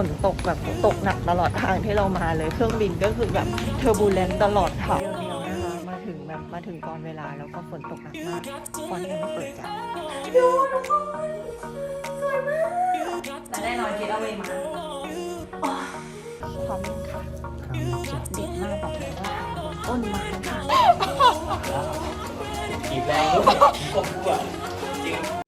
ฝนตกแบบตกหนักตลอดทางที่เรามาเลยเครื่องบินก็คือแบบเทอร์บูเลนตลอดทางเดียวๆนะคะมาถึงแบบมาถึงก่อนเวลาแล้วก็ฝนตกหนักมากฟอนต์ยังไม่เปิดจ้ะดูทุกคนสวยมากแต่แน่นอนคิดเอาเวมาอ๋อพร้อมยังค่ะเด็กมากบอกเลยว่าทางบนต้นไม้ค่ะกีบแรงด้วยกบด้วยจริง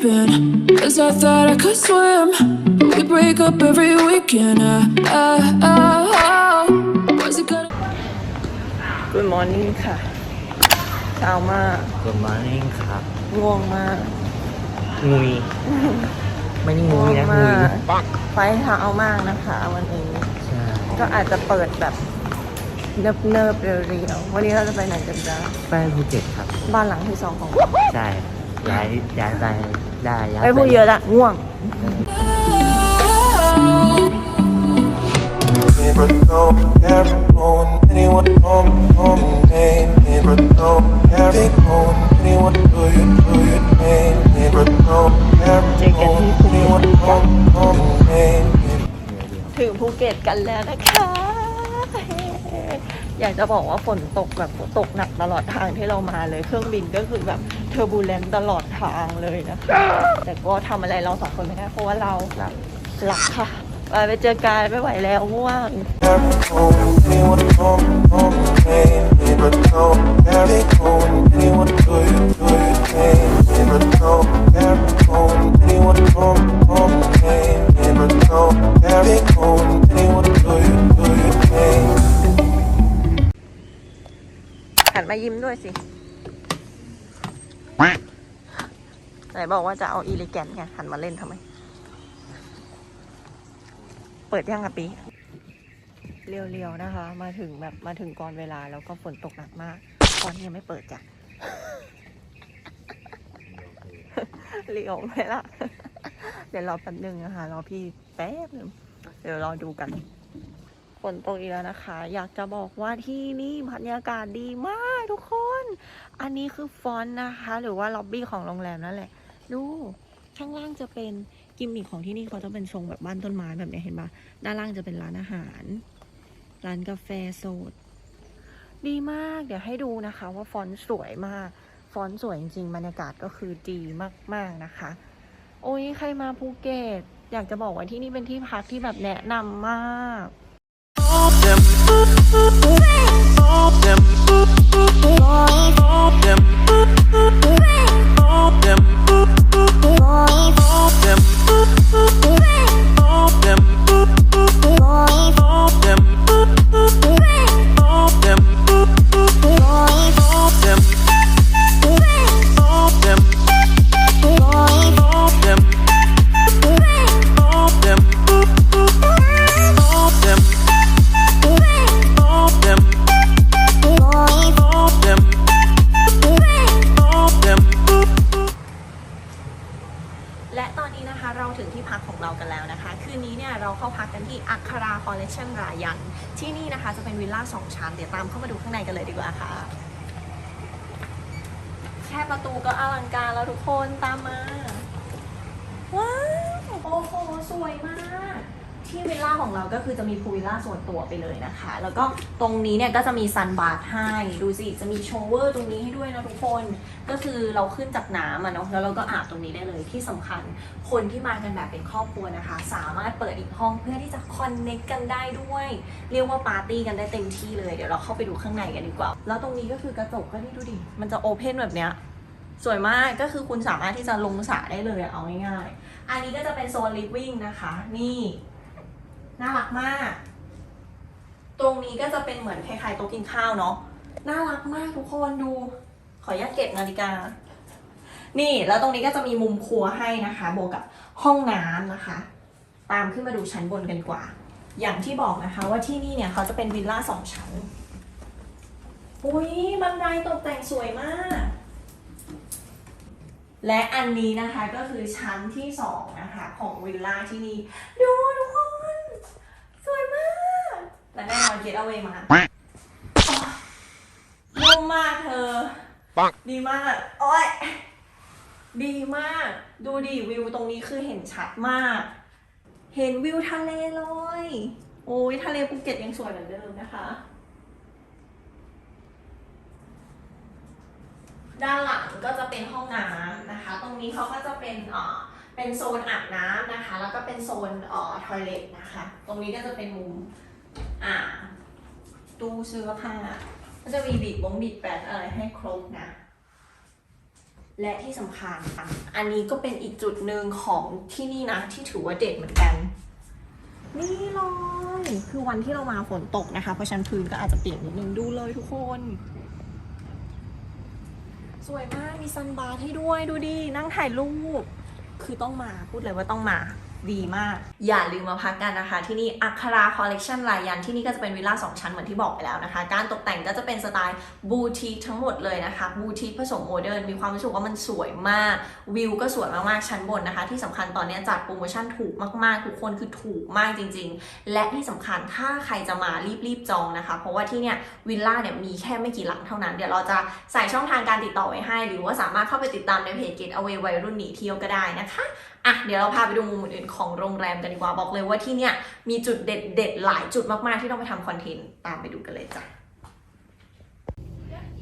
the deep end, cause I thought I could swim. But we break up every weekend. Uh, uh, uh, oh. Was it gonna? Good morning ค่ะเช้ามาก Good morning ครับง่วงมาก งุย ไม่ได้งุยนะงุยมากไฟเช้ามากนะคะ วันนี้ใช่ก็อาจจะเปิดแบบเนิบเนิบๆเรียวๆวันนี้เราจะไปไหนกันจ้าไปภูเก็ตครับ บ้านหลังที่สองของเราใช่ย้ายย้ายไป ได้ย้ายไม่พูดเยอะละง่วง Never know, never knowing anyone on on name. Never know, never knowing anyone do you do your name. Never know, never knowing anyone on on name. ถึงภูเก็ตกันแล้วนะคะ อยากจะบอกว่าฝนตกแบบตกหนักตลอดทางที่เรามาเลย เครื่องบินก็คือแบบ เทอร์บูเลนตลอดทางเลยนะคะ แต่ก็ทำอะไรเราสองคนไม่ได้เพราะว่าเราหลับหลับค่ะไปไปเจอกันไม่ไหวแล้วง่วง Never knowing anyone on on name. Never know, never knowing anyone do you do your name. Never know, never knowing anyone on on name. Never know, never knowing anyone do you do your name. หันมายิ้มด้วยสิ ไห นบอกว่าจะเอาอีลิแกนไงหันมาเล่นทำไม เปิดยังอะปีเรียวๆนะคะ มาถึงแบบมาถึงก่อนเวลาแล้วก็ฝนตกหนักมากตอนนี้ยังไม่เปิดจ้ะเรียวไหมล่ะ เดี๋ยวรอแป๊บนึงนะคะรอพี่แป๊บนึงเดี๋ยวรอดูกันฝนตกอีกแล้วนะคะ อยากจะบอกว่าที่นี่บรรยากาศดีมากทุกคน อันนี้คือฟอนต์นะคะ หรือว่าล็อบบี้ของโรงแรมนั่นแหละ ดูข้างล่างจะเป็นกิมมิคของที่นี่เขาจะเป็นทรงแบบบ้านต้นไม้แบบนี้เห็นปะด้านล่างจะเป็นร้านอาหาร ร้านกาแฟสด ดีมาก เดี๋ยวให้ดูนะคะ ว่าฟอนต์สวยมาก ฟอนต์สวยจริงๆบรรยากาศก็คือดีมากๆนะคะ โอ้ยใครมาภูเก็ตอยากจะบอกว่าที่นี่เป็นที่พักที่แบบแนะนำมาก ดี๋ยวตามเข้ามาดูข้างในกันเลยดีกว่าค่ะแค่ประตูก็อลังการแล้วทุกคนตามมาว้าวโอ้โหสวยมาก ที่วิลล่าของเราก็คือจะมีพูลวิลล่าส่วนตัวไปเลยนะคะ แล้วก็ตรงนี้เนี่ยก็จะมีซันบาร์ให้ ดูสิ จะมีโชเวอร์ตรงนี้ให้ด้วยนะทุกคน ก็คือเราขึ้นจากน้ำอะเนาะ แล้วเราก็อาบตรงนี้ได้เลย ที่สำคัญ คนที่มากันแบบเป็นครอบครัวนะคะ สามารถเปิดอีกห้องเพื่อที่จะคอนเน็กกันได้ด้วย เรียกว่าปาร์ตี้กันได้เต็มที่เลย เดี๋ยวเราเข้าไปดูข้างในกันดีกว่า แล้วตรงนี้ก็คือกระจกก็นี่ดูดิ มันจะโอเพนแบบเนี้ยสวยมากก็คือคุณสามารถที่จะลงสระได้เลยเอาง่ายๆ อันนี้ก็จะเป็นโซนลิฟวิ่งนะคะ นี่ น่ารักมาก ตรงนี้ก็จะเป็นเหมือนคล้ายๆโต๊ะกินข้าวเนาะ น่ารักมากทุกคนดู ขออนุญาตเก็บนาฬิกา นี่แล้วตรงนี้ก็จะมีมุมครัวให้นะคะ บวกกับห้องน้ำนะคะ ตามขึ้นมาดูชั้นบนกันกว่า อย่างที่บอกนะคะว่าที่นี่เนี่ยเขาจะเป็นวิลล่าสองชั้น อุ้ยบันไดตกแต่งสวยมาก และอันนี้นะคะก็คือชั้นที่สองนะคะของวิลล่าที่นี่ ดูทุก และแน่นอนเกตเอาเวมามมากเธอ ดีมากโอ้ยดีมาก ดูดิวิวตรงนี้คือเห็นชัดมาก เห็นวิวทะเลเลย โอ้ยทะเลภูเก็ตยังสวยเหมือนเดิมนะคะ ด้านหลังก็จะเป็นห้องน้ำนะคะ ตรงนี้เขาก็จะเป็นเอ่อเป็นโซนอาบน้ำนะคะ แล้วก็เป็นโซนอ่อทอยเลทนะคะ ตรงนี้ก็จะเป็นมุม อ่าตู้เสื้อผ้าก็จะมีบีดบงบีดแปดอะไรให้ครบนะ และที่สำคัญอันนี้ก็เป็นอีกจุดหนึ่งของที่นี่นะ ที่ถือว่าเด็ดเหมือนกันนี่เลยคือวันที่เรามาฝนตกนะคะ เพราะฉันพื้นก็อาจจะเปียกนิดนึงดูเลยทุกคน สวยมากมีซันบาร์ให้ด้วยดูดินั่งถ่ายรูปคือต้องมาพูดเลยว่าต้องมา ดีมาก อย่าลืมมาพักกันนะคะ ที่นี่อัคราคอลเลกชันลายันที่นี่ก็จะเป็นวิลล่าสองชั้นเหมือนที่บอกไปแล้วนะคะ การตกแต่งก็จะเป็นสไตล์บูติกทั้งหมดเลยนะคะบูติกผสมโมเดิร์นมีความรู้สึกว่ามันสวยมาก วิวก็สวยมากๆชั้นบนนะคะ ที่สำคัญตอนนี้จัดโปรโมชั่นถูกมากๆ ทุกคนคือถูกมากจริง ๆ และที่สำคัญถ้าใครจะมารีบๆจองนะคะ เพราะว่าที่เนี่ยวิลล่าเนี่ยมีแค่ไม่กี่หลังเท่านั้นเดี๋ยวเราจะใส่ช่องทางการติดต่อไว้ให้ หรือว่าสามารถเข้าไปติดตามในเพจ Get Away วัยรุ่นหนีเที่ยวก็ได้นะคะอะเดี๋ยวเราพาไปดูมุมอื่นของโรงแรมกันดีกว่าบอกเลยว่าที่เนี่ยมีจุดเด็ดๆหลายจุดมากๆที่ต้องไปทำคอนเทนต์ตามไปดูกันเลยจ้ะ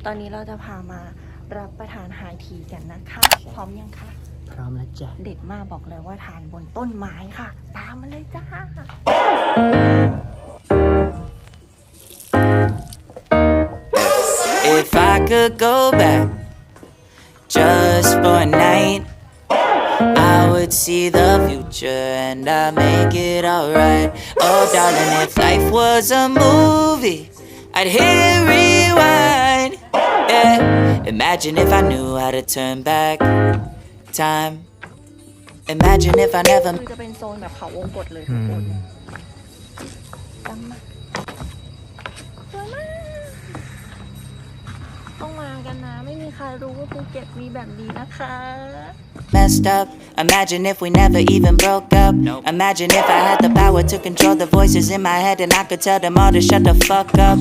ตอนนี้เราจะพามารับประทานไฮทีกันนะคะ พร้อมยังคะพร้อมแล้วจ้ะเด็ดมากบอกเลยว่าทานบนต้นไม้ค่ะ ตามมาเลยจ้า If I could go back just for a night, I would see the future and I'd make it alright. Oh, darling, if life was a movie, I'd hit rewind. Yeah, imagine if I knew how to turn back time. Imagine if I never คือจะเป็นโซนแบบเขาวงกตเลย อื ทุกคน ม จำมา กันนะ ไม่มีใครรู้ว่าภูเก็ตมีแบบนี้นะคะ messed up. Imagine if we never even broke up. Imagine if I had the power to control the voices in my head and I could tell them all to shut the fuck up.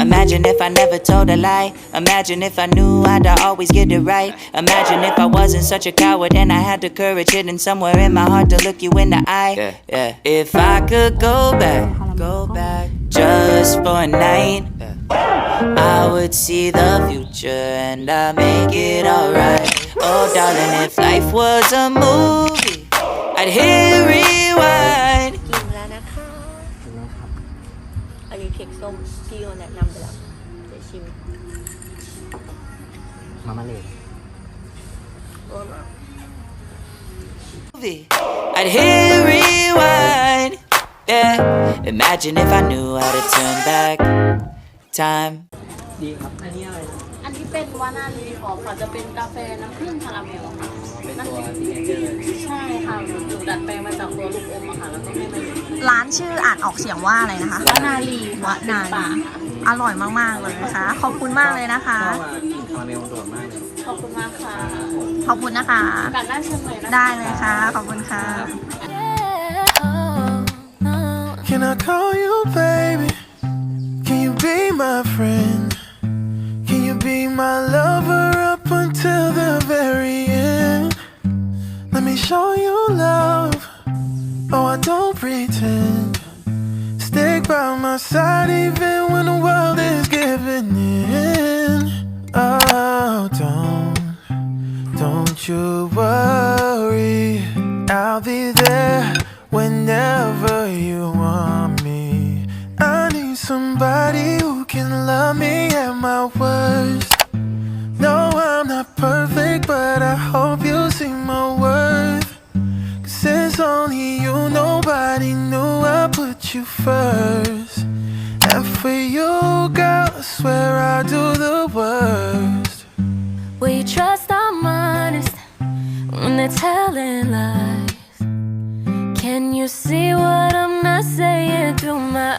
Imagine if I never told a lie. Imagine if I knew I'd always get it right. Imagine if I wasn't such a coward and I had the courage hidden somewhere in my heart to look you in the eye. Yeah, yeah. If I could go back, go back just for a night. I would see the future and I'd make it alright. Oh, darling, if life was a movie, I'd hit rewind. ดี๋ยวชิม มามาเลย movie, I'd hit rewind. Yeah, imagine if I knew how to turn back time. ดีครับ อันนี้อะไร อัน นี้เป็นวานาลีหอมค่ะจะเป็นกาแฟน้ำผึ้งคาราเมลค่ะเป็นตัวซิกเนเจอร์ใช่ค่ะหนูดัดแปลงมาจากตัวลูกอมอะค่ะแล้วก็ให้มันร้านชื่ออ่านออกเสียงว่าอะไรนะคะ วานาลีวะนาป่าลีค่ะอร่อยมากๆเลยนะคะ ขอบคุณมากเลยนะคะ ชอบอะกลิ่นคาราเมลโดดมากเลยขอบคุณมากค่ะขอบคุณนะคะการน่าเชิญเลยนะคะ ได้เลยค่ะ ขอบคุณค่ะ Can I call you baby? Can you be my friend? Be my lover up until the very end? Let me show you love. Oh, I don't pretend. Stick by my side even when the world is giving in. Oh, don't, don't you worry. My worst. No, I'm not perfect, but I hope you see my worth. Cause it's only you, nobody knew I put you first. And for you, girl, I swear I do the worst. We trust our honest when they're telling lies. Can you see what I'm not saying through my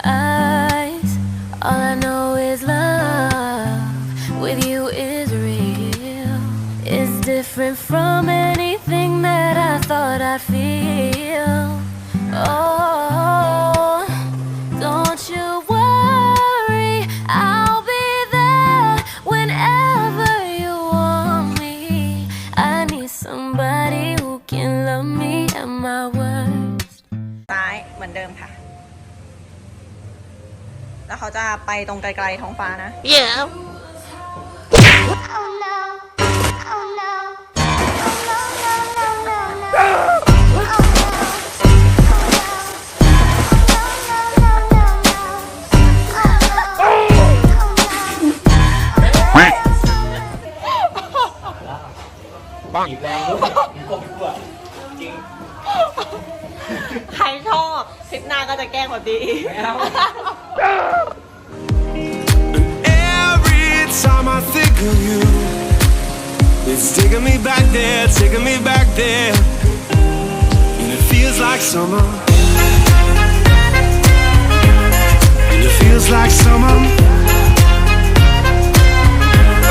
different from anything that I thought I'd feel. Oh, don't you worry, I'll be there whenever you want me. I need somebody who can love me at my worst. ซ้ายเหมือนเดิมค่ะ แล้วเขาจะไปตรงไกลๆท้องฟ้านะ Yeah. Oh no, oh no. There, taking me back there. And it feels like summer. And it feels like summer.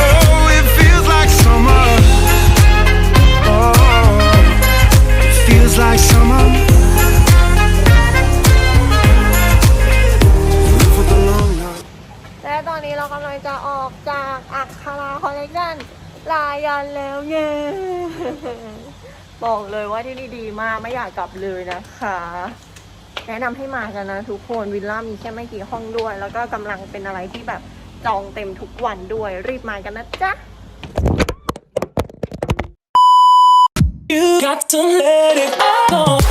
Oh, it feels like summer. Oh, it feels like summer. Live with the long night. และตอนนี้เรากำลังจะออกจากอัคคาราคอลเลกชัน ลายันแล้วเย้บอกเลยว่าที่นี่ดีมากไม่อยากกลับเลยนะคะ แนะนำให้มากันนะทุกคนวิลล่ามีแค่ไม่กี่ห้องด้วย แล้วก็กำลังเป็นอะไรที่แบบจองเต็มทุกวันด้วย รีบมากันนะจ๊ะ You got to let it go.